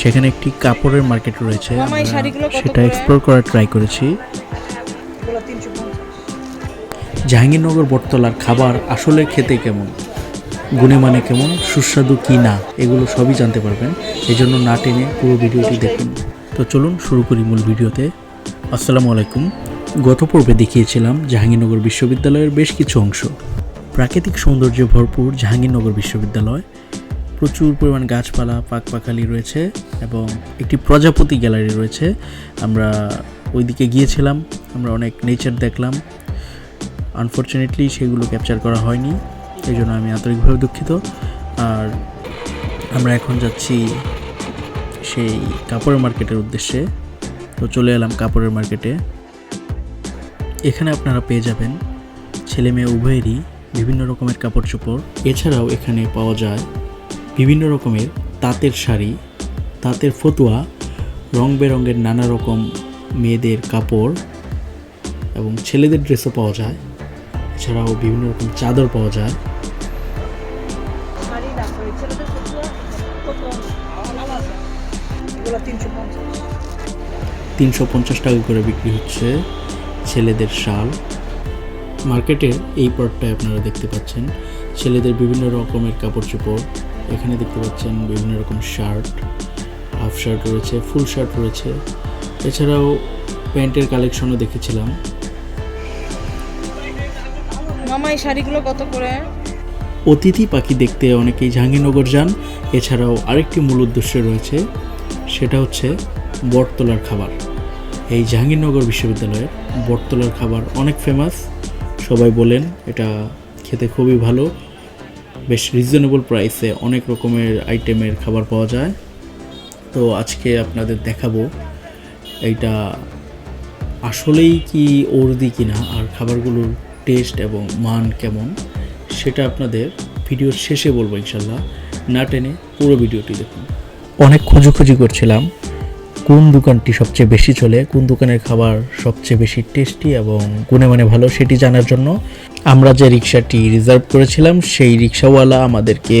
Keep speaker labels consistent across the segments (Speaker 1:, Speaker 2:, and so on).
Speaker 1: সেখানে একটি কাপড়ের মার্কেট রয়েছে। সেটা এক্সপ্লোর করার ট্রাই করেছি। জাহাঙ্গীরনগর বটতলার খাবার আসলে খেতে কেমন? গুণে কেমন? সুস্বাদু কি না? এগুলো সবই জানতে পারবেন। এই জন্য না টেনে পুরো ভিডিওটি দেখুন। তো চলুন শুরু করি মূল ভিডিওতে। আসসালামু আলাইকুম। গত পর্বে দেখিয়েছিলাম জাহাঙ্গীরনগর বিশ্ববিদ্যালয়ের বেশ কিছু অংশ। প্রাকৃতিক সৌন্দর্যে ভরপুর জাহাঙ্গীরনগর বিশ্ববিদ্যালয়। প্রচুর পরিমাণ গাছপালা, পাকপাখালি রয়েছে এবং একটি প্রজাপতি গ্যালারি রয়েছে। আমরা ওইদিকে গিয়েছিলাম, আমরা অনেক নেচার দেখলাম। আনফর্চুনেটলি সেগুলো ক্যাপচার করা হয়নি এই জন্য আমি আন্তরিকভাবে দুঃখিত। আর আমরা এখন যাচ্ছি সেই কাপড়ের মার্কেটের উদ্দেশ্যে। তো চলে এলাম কাপড়ের মার্কেটে। এখানে আপনারা পেয়ে যাবেন ছেলে মেয়ে উভয়েরই বিভিন্ন রকমের কাপড় চোপড়। এছাড়াও এখানে পাওয়া যায় বিভিন্ন রকমের তাঁতের শাড়ি তাঁতের ফতুয়া রং বেরঙের নানা রকম মেয়েদের কাপড় এবং ছেলেদের ড্রেসও পাওয়া যায়। এছাড়াও বিভিন্ন রকম চাদর পাওয়া যায়।
Speaker 2: তিনশো পঞ্চাশ।
Speaker 1: টাকা করে বিক্রি হচ্ছে ছেলেদের শাল। মার্কেটের এই পার্টটায় আপনারা দেখতে পাচ্ছেন। ছেলেদের বিভিন্ন রকমের কাপড় চোপড় এখানে দেখতে পাচ্ছেন বিভিন্ন রকম শার্ট হাফ শার্ট রয়েছে ফুল শার্ট রয়েছে। এছাড়াও প্যান্টের কালেকশনও দেখেছিলাম।
Speaker 2: মামা এই শাড়িগুলো কত করে?
Speaker 1: অতিথি পাখি দেখতে অনেকেই জাহাঙ্গীরনগর যান। এছাড়াও আরেকটি মূল উদ্দেশ্য রয়েছে সেটা হচ্ছে বটতলার খাবার। এই জাহাঙ্গীরনগর বিশ্ববিদ্যালয়ের বটতলার খাবার অনেক ফেমাস সবাই বলেন এটা খেতে খুবই ভালো। বেশ রিজনেবল প্রাইসে অনেক রকমের আইটেমের খাবার পাওয়া যায়। তো আজকে আপনাদের দেখাবো এইটা আসলেই কি ওরদি কিনা আর খাবারগুলোর টেস্ট এবং মান কেমন, সেটা আপনাদের ভিডিওর শেষে বলব ইনশাল্লাহ। না টেনে পুরো ভিডিওটি দেখুন। অনেক খোঁজোখুঁজি করছিলাম। কোন দোকানটি সবচেয়ে বেশি চলে, কোন দোকানের খাবার সবচেয়ে বেশি টেস্টি এবং গুণে মানে ভালো সেটি জানার জন্য আমরা যে রিক্সাটি রিজার্ভ করেছিলাম, সেই রিক্সাওয়ালা আমাদেরকে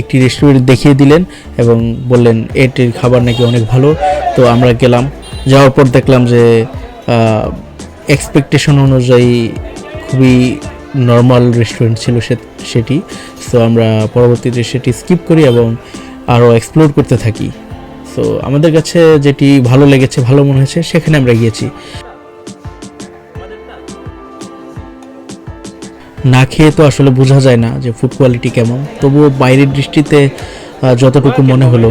Speaker 1: একটি রেস্টুরেন্ট দেখিয়ে দিলেন এবং বললেন, এটির খাবার নাকি অনেক ভালো। তো আমরা গেলাম, যাওয়ার পর দেখলাম যে এক্সপেকটেশন অনুযায়ী খুবই নর্মাল রেস্টুরেন্ট ছিল সেটি। সো আমরা পরবর্তীতে সেটি স্কিপ করি এবং আরও এক্সপ্লোর করতে থাকি। সো আমাদের কাছে যেটি ভালো লেগেছে, ভালো মনে হয়েছে, সেখানে আমরা গিয়েছি। না খেয়ে তো আসলে বোঝা যায় না যে ফুড কোয়ালিটি কেমন। তবুও বাইরের দৃষ্টিতে যতটুকু মনে হলো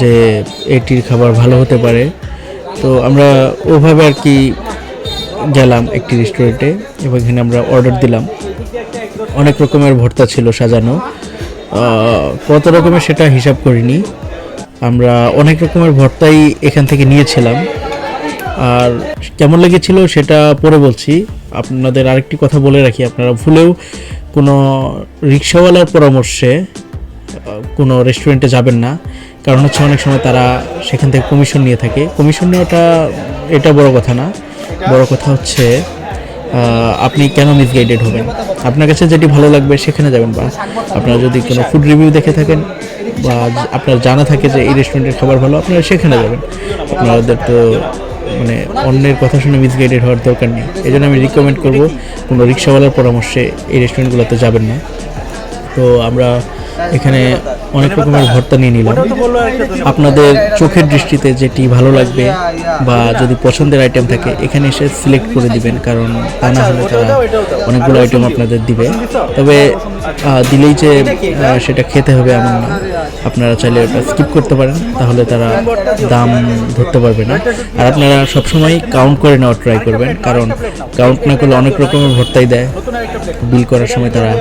Speaker 1: যে এটির খাবার ভালো হতে পারে। তো আমরা ওভাবে আর কি গেলাম একটি রেস্টুরেন্টে এবং এখানে আমরা অর্ডার দিলাম। অনেক রকমের ভর্তা ছিল সাজানো। কত রকমের সেটা হিসাব করিনি। আমরা অনেক রকমের ভর্তাই এখান থেকে নিয়েছিলাম। আর কেমন লেগেছিল সেটা পরে বলছি। আপনাদের আরেকটি কথা বলে রাখি, আপনারা ভুলেও কোনো রিক্সাওয়ালার পরামর্শে কোনো রেস্টুরেন্টে যাবেন না। কারণ হচ্ছে অনেক সময় তারা সেখান থেকে কমিশন নিয়ে থাকে। কমিশন নেওয়াটা এটা বড় কথা না। বড় কথা হচ্ছে আপনি কেন মিসগাইডেড হবেন? আপনার কাছে যেটি ভালো লাগবে সেখানে যাবেন বা আপনারা যদি কোনো ফুড রিভিউ দেখে থাকেন আপনার জানা থাকে যে এই রেস্টুরেন্টের খাবার ভালো, আপনারা সেখানে যাবেন। আপনাদের তো মানে অন্যের কথা শুনে মিসগাইডেড হওয়ার দরকার নেই। এই জন্য আমি রিকমেন্ড করব, কোনো রিক্সাওয়ালার পরামর্শে এই রেস্টুরেন্টগুলোতে যাবেন না। তো আমরা এখানে অনেক রকমের ভর্তা নিয়ে নিলাম। আপনাদের চোখের দৃষ্টিতে যেটি ভালো লাগবে বা যদি পছন্দের আইটেম থাকে, এখানে এসে সিলেক্ট করে দিবেন, কারণ তা না হলে তারা অনেকগুলো আইটেম আপনাদের দিবে। তবে দিলেই যে সেটা খেতে হবে এমন না। আপনারা চাইলে ওটা স্কিপ করতে পারেন, তাহলে তারা দাম ধরতে পারবে না। আর আপনারা সবসময় কাউন্ট করে নেওয়ার ট্রাই করবেন, কারণ কাউন্ট না করলে অনেক রকমের ভর্তাই দেয়। বিল করার সময় তারা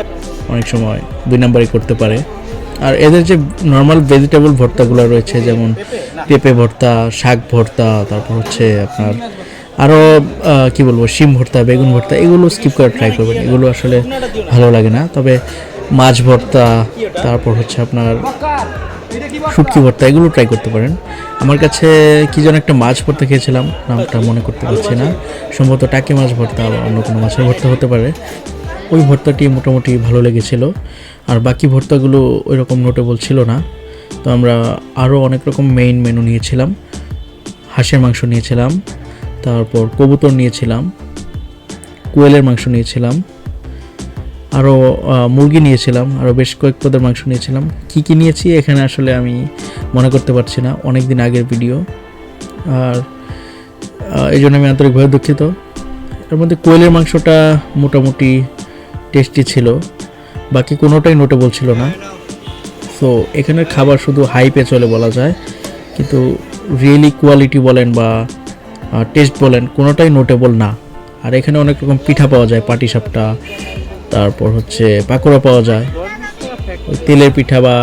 Speaker 1: অনেক সময় দুই নাম্বারই করতে পারে। আর এদের যে নর্মাল ভেজিটেবল ভর্তাগুলো রয়েছে, যেমন পেঁপে ভর্তা, শাক ভর্তা, তারপর হচ্ছে আপনার আরও কি বলব, শিম ভর্তা, বেগুন ভর্তা, এগুলো স্কিপ করে ট্রাই করবেন। এগুলো আসলে ভালো লাগে না। তবে মাছ ভর্তা, তারপর হচ্ছে আপনার শুটকি ভর্তা, এগুলো ট্রাই করতে পারেন। আমার কাছে কি যেন একটা মাছ ভর্তা খেয়েছিলাম, নামটা মনে করতে পারছি না। সম্ভবত টাকি মাছ ভর্তা বা অন্য কোনো মাছের ভর্তা হতে পারে। ওই ভর্তাটি মোটামুটি ভালো লেগেছিল। আর বাকি ভর্তাগুলো ওই রকম নোটেবল ছিল না। তো আমরা আরও অনেক রকম মেইন মেনু নিয়েছিলাম। হাঁসের মাংস নিয়েছিলাম, তারপর কবুতর নিয়েছিলাম, কোয়েলের মাংস নিয়েছিলাম আরও মুরগি নিয়েছিলাম আরও বেশ কয়েক পদের মাংস নিয়েছিলাম। কি কি নিয়েছি এখানে আসলে আমি মনে করতে পারছি না অনেক দিন আগের ভিডিও আর এই জন্য আমি আন্তরিকভাবে দুঃখিত। এর মধ্যে কোয়েলের মাংসটা মোটামুটি টেস্টি ছিল, বাকি কোনোটাই নোটেবল ছিল না। সো এখানের খাবার শুধু হাইপে চলে বলা যায়, কিন্তু রিয়েলি কোয়ালিটি বলেন বা টেস্ট বলেন, কোনোটাই নোটেবল না। আর এখানে অনেক রকম পিঠা পাওয়া যায় পাটিসাপটা তারপর হচ্ছে পাকোড়া পাওয়া যায় তেলের পিঠা বা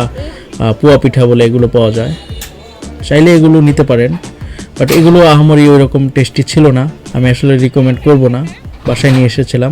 Speaker 1: পোয়া পিঠা বলে এগুলো পাওয়া যায়। চাইলে এগুলো নিতে পারেন বাট এগুলো আহামরি ওই রকম টেস্টি ছিল না। আমি আসলে রিকমেন্ড করব না, বাসায় নিয়ে এসেছিলাম।